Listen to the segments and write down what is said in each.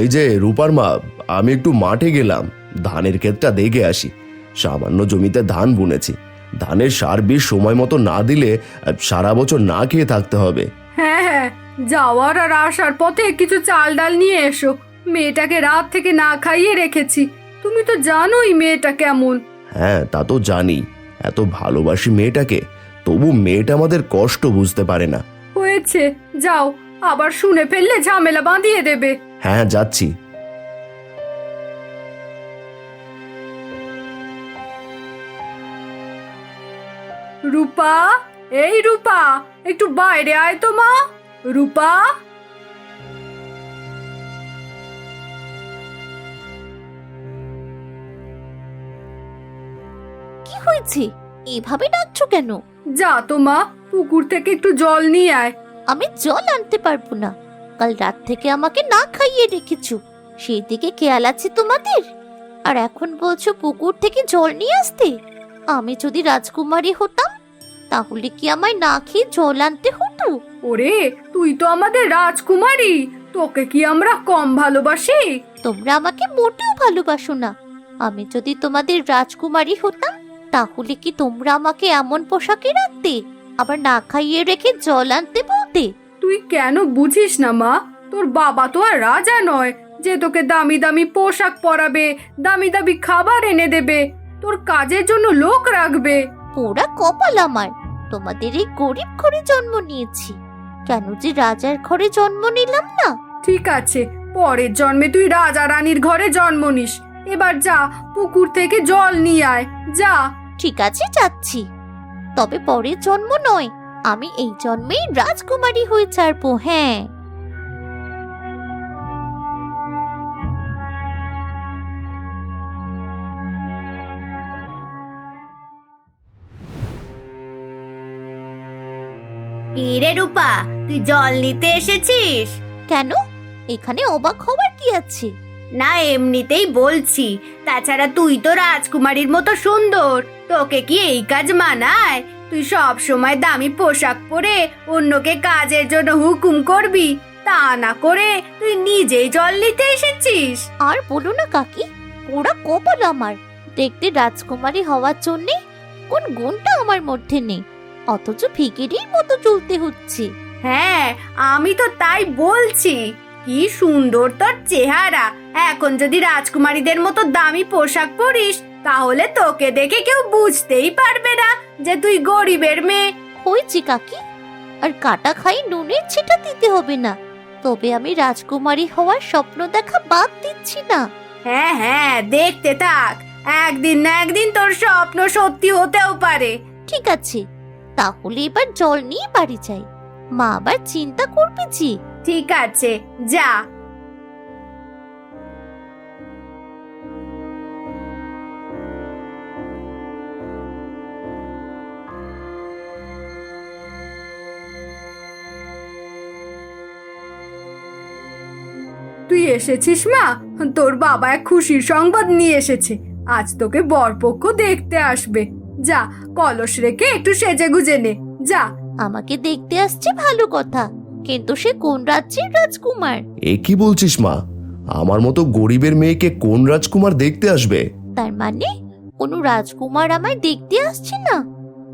এই যে রূপার মা আমি একটু মাঠে গেলাম। ধানের ক্ষেতটা দেখে আসি। সামান্য জমিতে ধান বুনেছি। ধানের সার বিষ সময় মতো না দিলে সারা বছর না খেয়ে থাকতে হবে। হ্যাঁ হ্যাঁ যাওয়ার আর আসার পথে কিছু চাল ডাল নিয়ে এসো। মেয়েটাকে রাত থেকে না খাইয়ে রেখেছি। তুমি তো জানোই মেয়েটা কেমন। হ্যাঁ তা তো জানি। এত ভালোবাসি মেয়েটাকে তবু মেয়েটা আমাদের কষ্ট বুঝতে পারে না। হয়েছে যাও আবার শুনে ফেললে ঝামেলা বাঁধিয়ে দেবে। হ্যাঁ যাচ্ছি। রূপা এই রূপা একটু বাইরে আয় তো মা। রূপা? কি হয়েছে? এভাবে ডাকছো কেন? যা তো মা পুকুর থেকে একটু জল নিয়ে আয়। আমি জল আনতে পারব না। কাল রাত থেকে আমাকে না খাইয়ে রেখেছো। সেই দিকে খেয়াল আছে তোমাদের? আর এখন বলছো পুকুর থেকে জল নিয়ে আসতে? আমি যদি রাজকুমারী হতাম তাহলে কি আমায় না খেয়ে জল আনতে হতো? ওরে তুই তো আমাদের রাজকুমারী। তোকে কি আমরা কম ভালোবাসি? তোমরা আমাকে মোটেও ভালোবাসো না। আমি যদি তোমাদের রাজকুমারী হতাম তাহলে কি তোমরা আমাকে এমন পোশাকে রাখতে আবার না খাইয়ে রেখে জল আনতে বলতে? তুই কেন বুঝিস না মা? তোর বাবা তো আর রাজা নয় যে তোকে দামি দামি পোশাক পরাবে দামি দামি খাবার এনে দেবে। তোর কাজের জন্য লোক রাখবে। পোড়া কপাল আমার। তোমাদের এই গরিব ঘরে জন্ম নিয়েছি। কেন যে রাজার ঘরে জন্ম নিলাম না? ঠিক আছে পরের জন্মে তুই রাজা রানীর ঘরে জন্ম নিস। এবার যা পুকুর থেকে জল নিয়ে আয়। যা। ঠিক আছে যাচ্ছি। তবে পরের জন্ম নয়। আমি এই জন্মেই রাজকুমারী হয়ে ছাড়বো হ্যাঁ। রে রূপা তুই জল নিতে এসেছিস? কেন? এখানে অবাক হবার কি আছে? না এমনিতেই বলছি। তাছাড়া তুই তো রাজকুমারীর মতো সুন্দর। তোকে কি এই কাজ মানায়? তুই সব সময় দামি পোশাক পরে অন্যকে কাজের জন্য হুকুম করবি। তা না করে তুই নিজেই জল নিতে এসেছিস। আর বলো না কাকি ওরা কপাল আমার। দেখতে রাজকুমারী হওয়ার জন্যে কোন গুণটা আমার মধ্যে নেই। অথচ ফিকিরির মতো চলতে হচ্ছে। হ্যাঁ আমি তো তাই বলছি। কি সুন্দর তোর চেহারা। এখন যদি রাজকুমারীদের মতো দামি পোশাক পরিস তাহলে তোকে দেখে কেউ বুঝতেই পারবে না যে তুই গরিবের মেয়ে। হয়েছে কাকি। আর কাটা খাই নুনের ছিটা দিতে হবে না। তবে আমি রাজকুমারী হওয়ার স্বপ্ন দেখা বাদ দিচ্ছি না। হ্যাঁ হ্যাঁ দেখতে থাক। একদিন না একদিন তোর স্বপ্ন সত্যি হতেও পারে। ঠিক আছে তাহলে এবার জল নিয়ে বাড়ি যাই। মা আবার চিন্তা করবে যে। ঠিক আছে যা। তুই এসেছিস মা? তোর বাবা এক খুশির সংবাদ নিয়ে এসেছে। আজ তোকে বরপক্ষ দেখতে আসবে। যা কলস রেখে একটু সেজে গুজে নে। যা। আমাকে দেখতে আসছে ভালো কথা কিন্তু সে কোন রাজ্যের রাজকুমার? এ কি বলছিস মা? আমার মতো গরিবের মেয়েকে কোন রাজকুমার দেখতে আসবে? তার মানে কোনো রাজকুমার আমায় দেখতে আসছে না?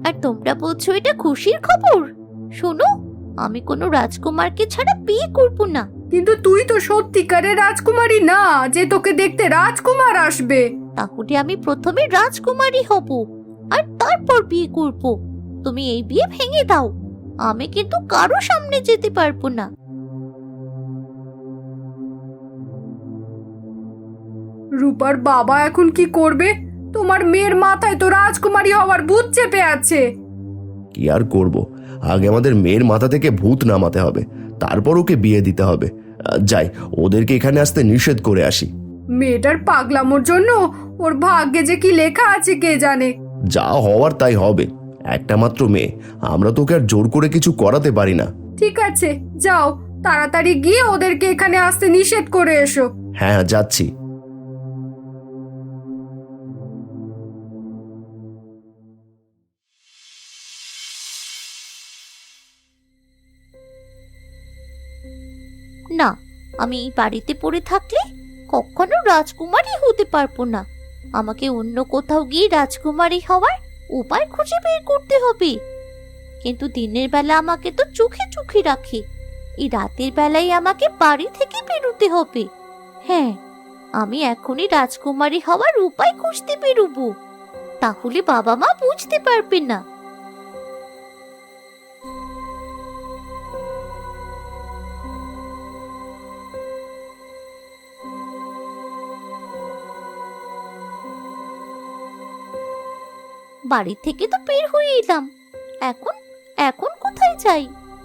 আর তোমরা বলছো এটা খুশির খবর? শোনো আমি কোনো রাজকুমারকে ছাড়া বিয়ে করব না। কিন্তু তুই তো সত্যিকারের রাজকুমারী না যে তোকে দেখতে রাজকুমার আসবে। তাহলে আমি প্রথমে রাজকুমারী হব আর তারপর বিয়ে করব। তুমি এই বিয়ে ভেঙে দাও। আমি কিন্তু কারও সামনে যেতে পারব না। রূপার বাবা এখন কি করবে? তোমার মেয়ের মাথায় তো রাজকুমারী হওয়ার ভূত চেপে আছে। কি আর করব? আগে আমাদের মেয়ের মাথা থেকে ভূত নামাতে হবে তারপর ওকে বিয়ে দিতে হবে। যাই ওদেরকে এখানে আসতে নিষেধ করে আসি। মেয়েটার পাগলামোর জন্য ওর ভাগ্যে যে কি লেখা আছে কে জানে? যা হওয়ার তাই হবে। একটা মাত্র মেয়ে। আমরা তোকে আর জোর করে কিছু করাতে পারি না। ঠিক আছে যাও তাড়াতাড়ি গিয়ে ওদেরকে এখানে আসতে নিষেধ করে এসো। হ্যাঁ হ্যাঁ যাচ্ছি। আমি এই বাড়িতে পড়ে থাকলে কখনো রাজকুমারী হতে পারব না। আমাকে অন্য কোথাও গিয়ে রাজকুমারী হওয়ার উপায় খুঁজে বের করতে হবে। কিন্তু দিনের বেলা আমাকে তো চোখে চোখে রাখে। এই রাতের বেলায় আমাকে বাড়ি থেকে বেরোতে হবে। হ্যাঁ আমি এখনই রাজকুমারী হওয়ার উপায় খুঁজতে বেরোবো। তাহলে বাবা মা বুঝতে পারবে না। বাড়ি থেকে তো বের হয়ে এলাম। এখন এখন কোথায় যাই?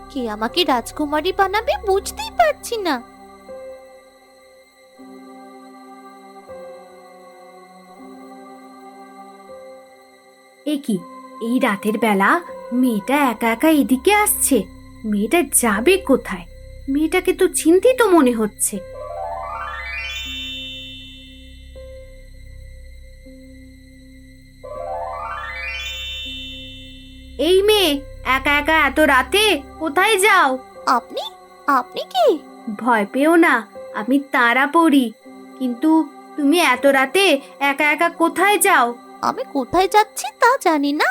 কে আমাকে রাজকুমারী বানাবে বুঝতেই পারছি না। এ কি? এই রাতের বেলা মেয়েটা একা একা এদিকে আসছে? মেয়েটা যাবে কোথায়? মেয়েটাকে তো চিন্তিত মনে হচ্ছে। এত রাতে? কোথায় যাও? আপনি? আপনি কি? ভয় পেও না আমি তারা পড়ি কিন্তু তুমি এত রাতে একা একা কোথায় যাও? আমি কোথায় যাচ্ছি তা জানি না।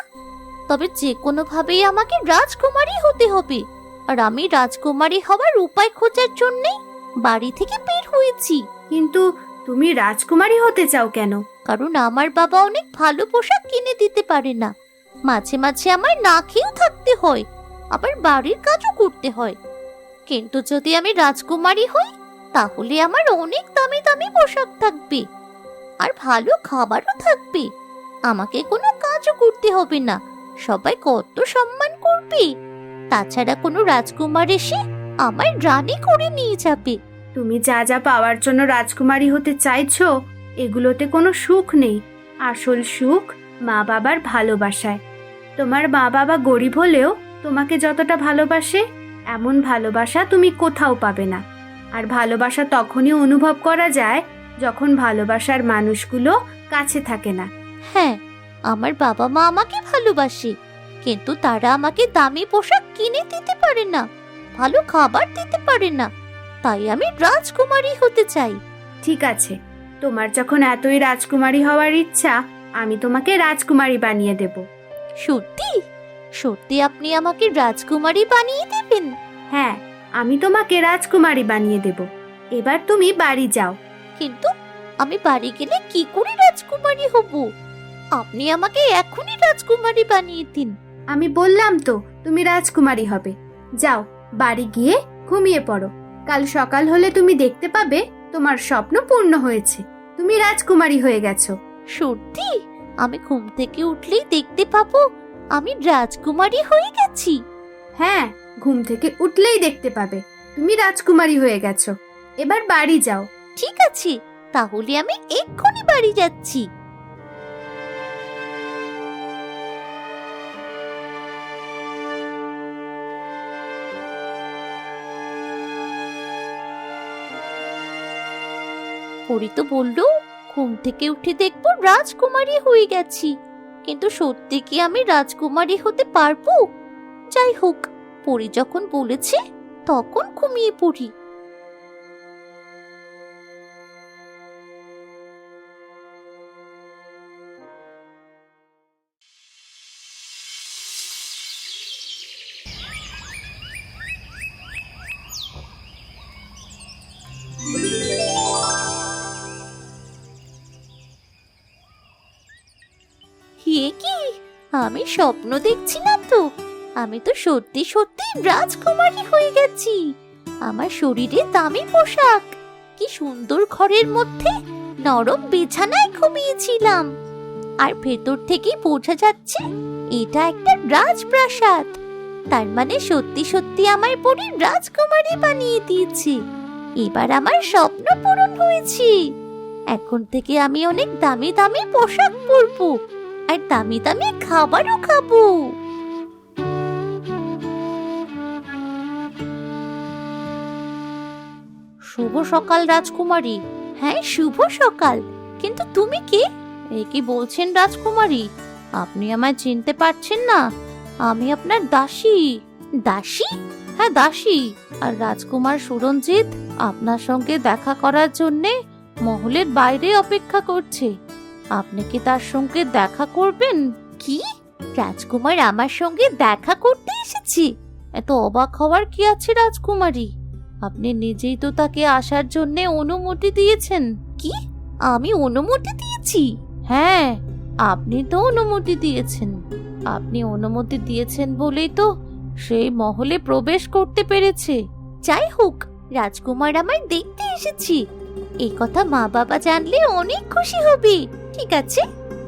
তবে যে কোনোভাবেই আমাকে রাজকুমারী হতে হবে। আর আমি রাজকুমারী হওয়ার উপায় খোঁজার জন্যই বাড়ি থেকে বের হয়েছি। কিন্তু তুমি রাজকুমারী হতে চাও কেন? কারণ আমার বাবা অনেক ভালো পোশাক কিনে দিতে পারে না। মাঝে মাঝে আমার না খেয়েও থাকতে হয়। আবার বাড়ির কাজও করতে হয়। কিন্তু যদি আমি রাজকুমারী হই, তাহলে আমার অনেক দামি দামি পোশাক থাকবে। আর ভালো খাবারও থাকবে। আমাকে কোনো কাজও করতে হবে না। সবাই কত সম্মান করবে। তাছাড়া কোনো রাজকুমার এসে আমার রানী করে নিয়ে যাবে। তুমি যা যা পাওয়ার জন্য রাজকুমারী হতে চাইছো, এগুলোতে কোনো সুখ নেই। আসল সুখ মা বাবার ভালোবাসায়। তোমার মা বাবা গরিব হলেও তোমাকে যতটা ভালোবাসে এমন ভালোবাসা তুমি কোথাও পাবে না। আর ভালোবাসা তখনই অনুভব করা যায় যখন ভালোবাসার মানুষগুলো কাছে থাকে না। হ্যাঁ আমার বাবা মা আমাকে ভালোবাসে কিন্তু তারা আমাকে দামি পোশাক কিনে দিতে পারে না ভালো খাবার দিতে পারে না তাই আমি রাজকুমারী হতে চাই। ঠিক আছে তোমার যখন এতই রাজকুমারী হওয়ার ইচ্ছা আমি তোমাকে রাজকুমারী বানিয়ে দেব। সত্যি? সত্যি আপনি আমাকে রাজকুমারী বানিয়ে দেবেন? হ্যাঁ আমি তোমাকে রাজকুমারী বানিয়ে দেব। এবার তুমি বাড়ি যাও। কিন্তু আমি বাড়ি গেলে কি করে রাজকুমারী হব? আপনি আমাকে এখনই রাজকুমারী বানিয়ে দিন। আমি বললাম তো তুমি রাজকুমারী হবে। যাও বাড়ি গিয়ে ঘুমিয়ে পড়ো। কাল সকাল হলে তুমি দেখতে পাবে তোমার স্বপ্ন পূর্ণ হয়েছে। তুমি রাজকুমারী হয়ে গেছো। সত্যি? আমি ঘুম থেকে উঠলেই দেখতে পাবো আমি রাজকুমারী হয়ে গেছি। হ্যাঁ ঘুম থেকে উঠলেই দেখতে পাবে। তুমি রাজকুমারী হয়ে গেছো। এবার বাড়ি যাও। ঠিক আছে তাহলে আমি এক্ষুনি বাড়ি যাচ্ছি। পরি তো বলল ঘুম থেকে উঠে দেখব রাজকুমারী হয়ে গেছি। কিন্তু সত্যি কি আমি রাজকুমারী হতে পারব? যাই হোক, পরি যখন বলেছে, তখন ঘুমিয়ে পড়ি। আমি স্বপ্ন দেখছি না তো। আমি তো সত্যি সত্যি রাজকুমারী হয়ে গেছি। আমার শরীরে দামি পোশাক। কি সুন্দর ঘরের মধ্যে নরম বিছানায় ঘুমিয়েছিলাম। আর ভেতর থেকেই বোঝা যাচ্ছে, এটা একটা রাজপ্রাসাদ। তার মানে সত্যি সত্যি আমার পরী রাজকুমারী বানিয়ে দিয়েছে। এবার আমার স্বপ্ন পূরণ হয়েছে। এখন থেকে আমি অনেক দামি দামি পোশাক পরবো। আর দামি দামি খাবারও খাব। শুভ সকাল, রাজকুমারী। হ্যাঁ শুভ সকাল। কিন্তু তুমি কে? এ কি বলছেন রাজকুমারী? আপনি আমায় চিনতে পারছেন না। আমি আপনার দাসী। দাসী? হ্যাঁ দাসী। আর রাজকুমার সুরঞ্জিত আপনার সঙ্গে দেখা করার জন্যে মহলের বাইরে অপেক্ষা করছে। আপনি কি তার সঙ্গে দেখা করবেন? কি? রাজকুমার আমার সঙ্গে দেখা করতে এসেছি। এত অবাক হওয়ার কি আছে রাজকুমারী? আপনি নিজেই তো তাকে আসার জন্য অনুমতি দিয়েছেন। কি? আমি অনুমতি দিয়েছি? হ্যাঁ আপনি তো অনুমতি দিয়েছেন। আপনি অনুমতি দিয়েছেন বলেই তো সেই মহলে প্রবেশ করতে পেরেছে। যাই হোক, রাজকুমার আমায় দেখতে এসেছি। এই কথা মা বাবা জানলে অনেক খুশি হবে। ঠিক আছে,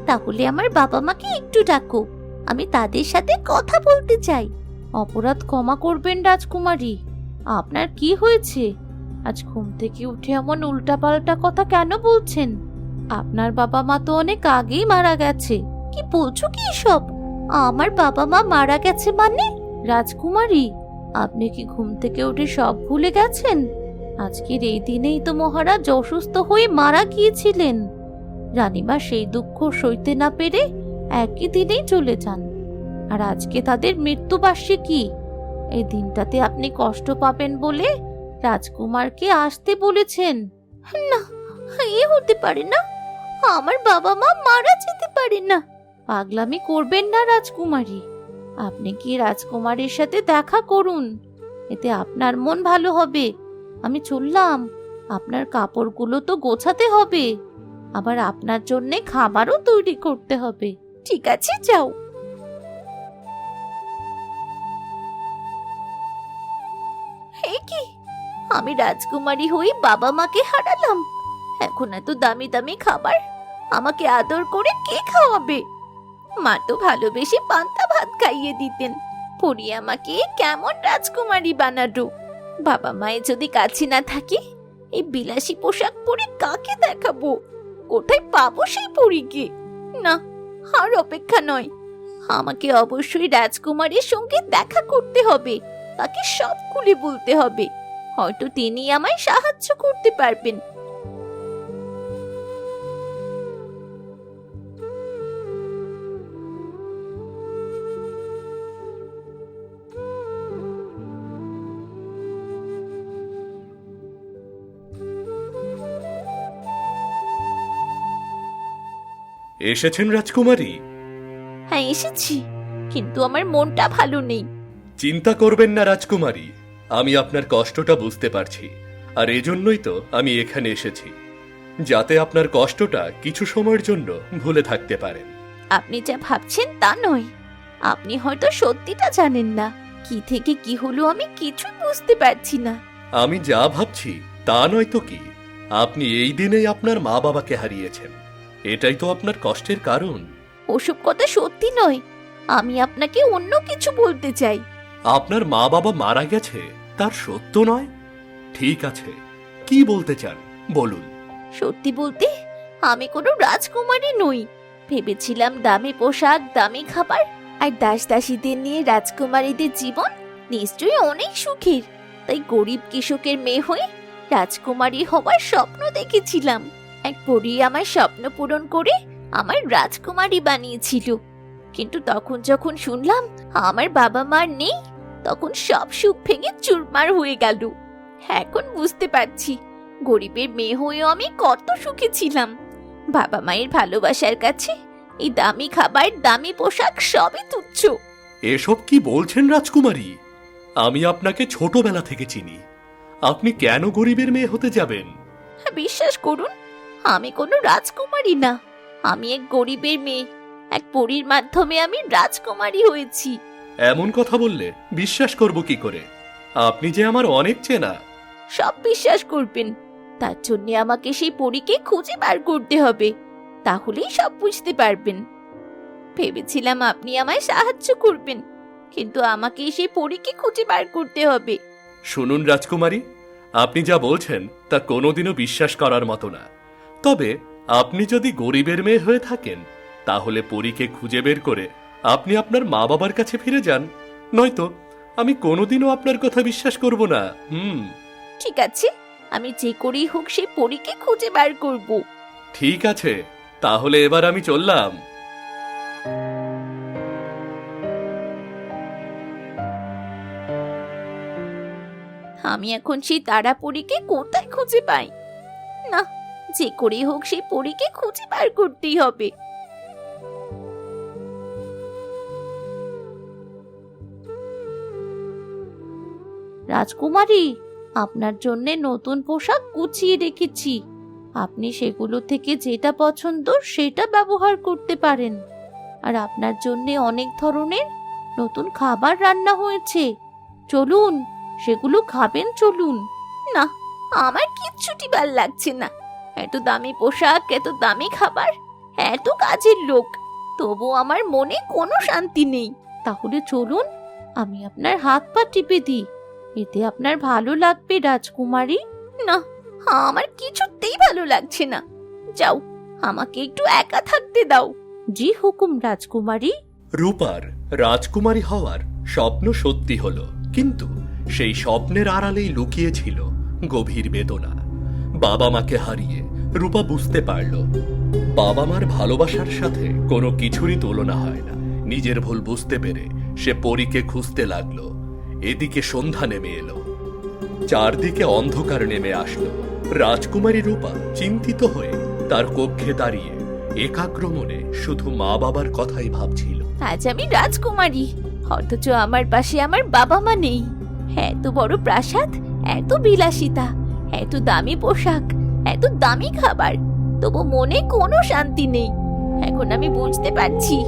তাহলে আমার বাবা মাকে একটু ডাকো, আমি তাদের সাথে কথা বলতে চাই। অপরাধ ক্ষমা করবেন রাজকুমারী, আপনার কি হয়েছে? আজ ঘুম থেকে উঠে এমন উল্টাপাল্টা কথা কেন বলছেন? আপনার বাবা মা তো অনেক আগেই মারা গেছে, কি বলছো কি সব আমার বাবা মা মারা গেছে মানে? রাজকুমারী, আপনি কি ঘুম থেকে উঠে সব ভুলে গেছেন? আজকের এই দিনেই তো মহারাজ অসুস্থ হয়ে মারা গিয়েছিলেন। রানীমা সেই দুঃখ সইতে না পেরে একই দিনেই চলে যান। আর আজকে তাদের মৃত্যুবার্ষিকী। এই দিনটাতে আপনি কষ্ট পাবেন বলে রাজকুমারকে আসতে বলেছেন। না এ হতে পারে না। আমার বাবা মা মারা যেতে পারে না। পাগলামি করবেন না রাজকুমারী। আপনি কি রাজকুমারীর সাথে দেখা করুন। এতে আপনার মন ভালো হবে। আমি চললাম। আপনার কাপড়গুলো তো গোছাতে হবে। আবার আপনার জন্য খাবারও তৈরি করতে হবে। ঠিক আছে, যাও। হে কি? আমি রাজকুমারী হয়ে বাবা মাকে হারালাম। এখন এত দামি দামি খাবার আমাকে আদর করে কে খাওয়াবে? মা তো ভালোবেসে পান্তা ভাত খাইয়ে দিতেন। পরি আমাকে কেমন রাজকুমারী বানালো? বাবা মায়ের যদি কাছে না থাকে, এই বিলাসী পোশাক পরে কাকে দেখাবো? কোথায় পাবো সেই পরীকে? না, আর অপেক্ষা নয়। আমাকে অবশ্যই রাজকুমারের সঙ্গে দেখা করতে হবে। তাকে সব খুলে বলতে হবে। হয়তো তিনি আমায় সাহায্য করতে পারবেন। এসেছেন রাজকুমারী? হ্যাঁ এসেছি কিন্তু আমার মনটা ভালো নেই। চিন্তা করবেন না রাজকুমারী আমি আপনার কষ্টটা বুঝতে পারছি আর এজন্যই তো আমি এখানে এসেছি যাতে আপনার কষ্টটা কিছু সময়ের জন্য ভুলে থাকতে পারেন। আপনি যা ভাবছেন তা নয় আপনি হয়তো সত্যিটা জানেন না কি থেকে কি হলো আমি কিছু বুঝতে পারছি না। আমি যা ভাবছি তা নয় তো কি আপনি এই দিনেই আপনার মা বাবাকে হারিয়েছেন। এটাই তো আপনার কষ্টের কারণ। ওসব কথা সত্যি নয়। আমি আপনাকে অন্য কিছু বলতে চাই। আপনার মা বাবা মারা গেছে তার সত্য নয়? ঠিক আছে কি বলতে চান? বলুন। সত্যি বলতে আমি কোনো রাজকুমারী নই। ভেবেছিলাম দামি পোশাক দামি খাবার আর দাস দাসীদের নিয়ে রাজকুমারীদের জীবন নিশ্চয়ই অনেক সুখের। তাই গরিব কৃষকের মেয়ে হয়ে রাজকুমারী হবার স্বপ্ন দেখেছিলাম। এক পরী আমার স্বপ্ন পূরণ করে আমার রাজকুমারী বানিয়েছিল। কিন্তু তখন যখন শুনলাম আমার বাবা মার নেই তখন সব সুখ ভেঙে চুরমার হয়ে গেল। এখন বুঝতে পারছি গরিবের মেয়ে হয়েও আমি কত সুখী ছিলাম। বাবা মায়ের ভালোবাসার কাছে এই দামি খাবার দামি পোশাক সবই তুচ্ছ। এসব কি বলছেন রাজকুমারী? আমি আপনাকে ছোটবেলা থেকে চিনি। আপনি কেন গরিবের মেয়ে হতে যাবেন? বিশ্বাস করুন আমি কোনো রাজকুমারী না। আমি এক গরিবের মেয়ে। এক পরীর মাধ্যমে আমি রাজকুমারী হয়েছি। এমন কথা বললে বিশ্বাস করব কি করে? আপনি যে আমার অনেক চেনা। সব বিশ্বাস করবেন। তার জন্য আমাকে সেই পরীকে খুঁজে বার করতে হবে। তাহলেই সব বুঝতে পারবেন। ভেবেছিলাম আপনি আমায় সাহায্য করবেন কিন্তু আমাকে সেই পরীকে খুঁজে বার করতে হবে। শুনুন রাজকুমারী আপনি যা বলছেন তা কোনোদিনও বিশ্বাস করার মতো না। তবে আপনি যদি গরিবের মেয়ে হয়ে থাকেন তাহলে পরীকে খুঁজে বের করে আপনি আপনার মা বাবার কাছে ফিরে যান। নয়তো আমি কোনোদিনও আপনার কথা বিশ্বাস করব না। হুম। ঠিক আছে আমি যে করেই হোক সেই পরীকে খুঁজে বার করব। ঠিক আছে তাহলে এবার আমি চললাম। আমি এখন সেই তারা পরীকে কোথায় খুঁজে পাই? না যে করেই হোক সেই পরীকে খুঁজে বার করতেই হবে। রাজকুমারী, আপনার জন্য নতুন পোশাক গুছিয়ে রেখেছি। আপনি সেগুলো থেকে যেটা পছন্দ সেটা ব্যবহার করতে পারেন। আর আপনার জন্য অনেক ধরনের নতুন খাবার রান্না হয়েছে। চলুন, সেগুলো খাবেন, চলুন। না, আমার কিচ্ছুটি ভালো লাগছে না। এত দামি পোশাক, এত দামি খাবার, এত কাজের লোক। তবু আমার মনে কোনো শান্তি নেই। তাহলে চলুন, আমি আপনার হাত পা টিপে দিই। এতে আপনার ভালো লাগবে, রাজকুমারী। না, আমার কিছুতেই ভালো লাগছে না। যাও, আমাকে একটু একা থাকতে দাও। জি হুকুম, রাজকুমারী। রূপার রাজকুমারী হওয়ার স্বপ্ন সত্যি হলো। কিন্তু সেই স্বপ্নের আড়ালেই লুকিয়ে ছিল গভীর বেদনা। বাবা মাকে হারিয়ে রূপা বুঝতে পারল, বাবা মার ভালোবাসার সাথে কোনো কিছুরই তুলনা হয় না। নিজের ভুল বুঝতে পেরে সে পরীকে খুঁজতে লাগল। এদিকে সন্ধ্যা নেমে এলো। চারদিকে অন্ধকার নেমে আসলো। রাজকুমারী রূপা চিন্তিত হয়ে তার কক্ষে দাঁড়িয়ে একাগ্র মনে শুধু মা বাবার কথাই ভাবছিল। আজ আমি রাজকুমারী, অথচ আমার পাশে আমার বাবা মা নেই। এত বড় প্রাসাদ, এত বিলাসিতা। এত দামি পোশাক এত দামি খাবার তবু মনে কোনো শান্তি নেই। এখন আমি বুঝতে পারছি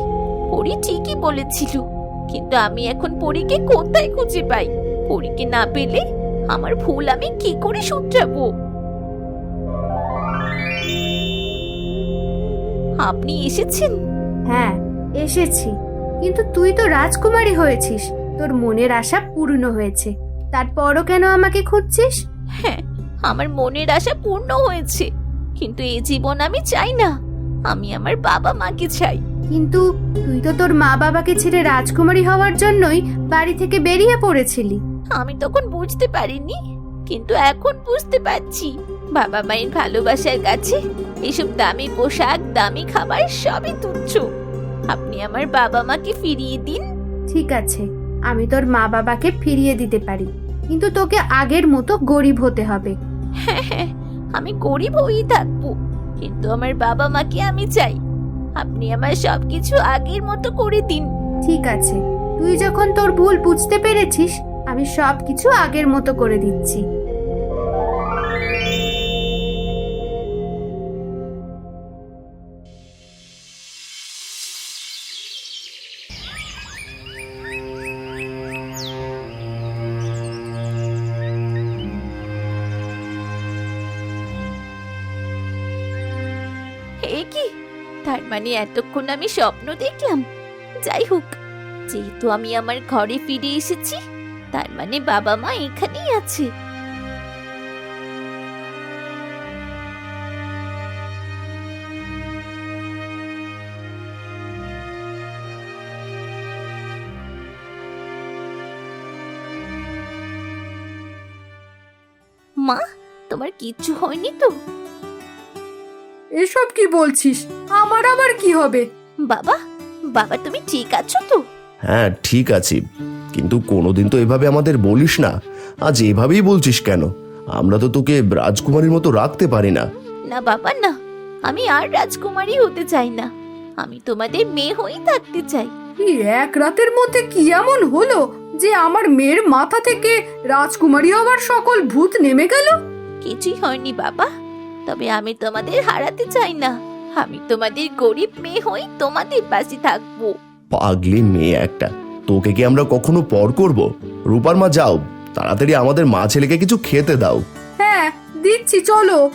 পরি ঠিকই বলেছিল কিন্তু আমি এখন পরীকে কোথায় খুঁজে পাই? পরীকে না পেলে আমার ভুল আমি কি করে শুধরাবো? আপনি এসেছেন? হ্যাঁ এসেছি। কিন্তু তুই তো রাজকুমারী হয়েছিস তোর মনের আশা পূর্ণ হয়েছে। তারপরও কেন আমাকে খুঁজছিস? হ্যাঁ আমার মনের আশা পূর্ণ হয়েছে। কিন্তু এই জীবন আমি চাই না। আমি আমার বাবা মাকে চাই। কিন্তু তুই তো তোর মা বাবাকে ছেড়ে রাজকুমারী হওয়ার জন্যই বাড়ি থেকে বেরিয়ে পড়েছিলি। আমি তখন বুঝতে পারিনি কিন্তু এখন বুঝতে পারছি। বাবা মায়ের ভালোবাসার কাছে এসব দামি পোশাক দামি খাবার সবই তুচ্ছ। আপনি আমার বাবা মাকে ফিরিয়ে দিন। ঠিক আছে আমি তোর মা বাবাকে ফিরিয়ে দিতে পারি। কিন্তু তোকে আগের মতো গরিব হতে হবে। হ্যাঁ হ্যাঁ আমি গরিব হয়েই থাকব, কিন্তু আমার বাবা মাকে আমি চাই। আপনি আমার সবকিছু আগের মতো করে দিন। ঠিক আছে, তুই যখন তোর ভুল বুঝতে পেরেছিস, আমি সব কিছু আগের মতো করে দিচ্ছি। মানে এতক্ষণ আমি স্বপ্ন দেখলাম। যাই হোক, যেহেতু আমি আমার ঘরে ফিরে এসেছি, তার মানে বাবা মা এখানেই আছে। মা, তোমার কিচ্ছু হয়নি তো? এসব কি বলছিস? আমার আবার কি হবে? বাবা বাবা তুমি ঠিক আছো তো? হ্যাঁ ঠিক আছি। কিন্তু কোনোদিন তো এভাবে আমাদের বলিস না। আজ এভাবেই বলছিস কেন? আমরা তো তোকে রাজকুমারীর মতো রাখতে পারি না। না বাবা না। আমি আর রাজকুমারী হতে চাই না। আমি তোমাদের মেয়ে হয়েই থাকতে চাই। এই এক রাতের মধ্যে কি এমন হলো যে আমার মেয়ের মাথা থেকে রাজকুমারী হওয়ার সকল ভূত নেমে গেল? কিছুই হয়নি বাবা। তবে আমি তোমাদের হারাতে চাই না। আমি তোমাদের গরিব মেয়ে হই তোমাদের পাশে থাকব। পাগলি মেয়ে একটা। তোকে কি আমরা কখনো পর করব? রূপার মা যাও। তাড়াতাড়ি আমাদের মা ছেলেকে কিছু খেতে দাও। হ্যাঁ দিচ্ছি চলো।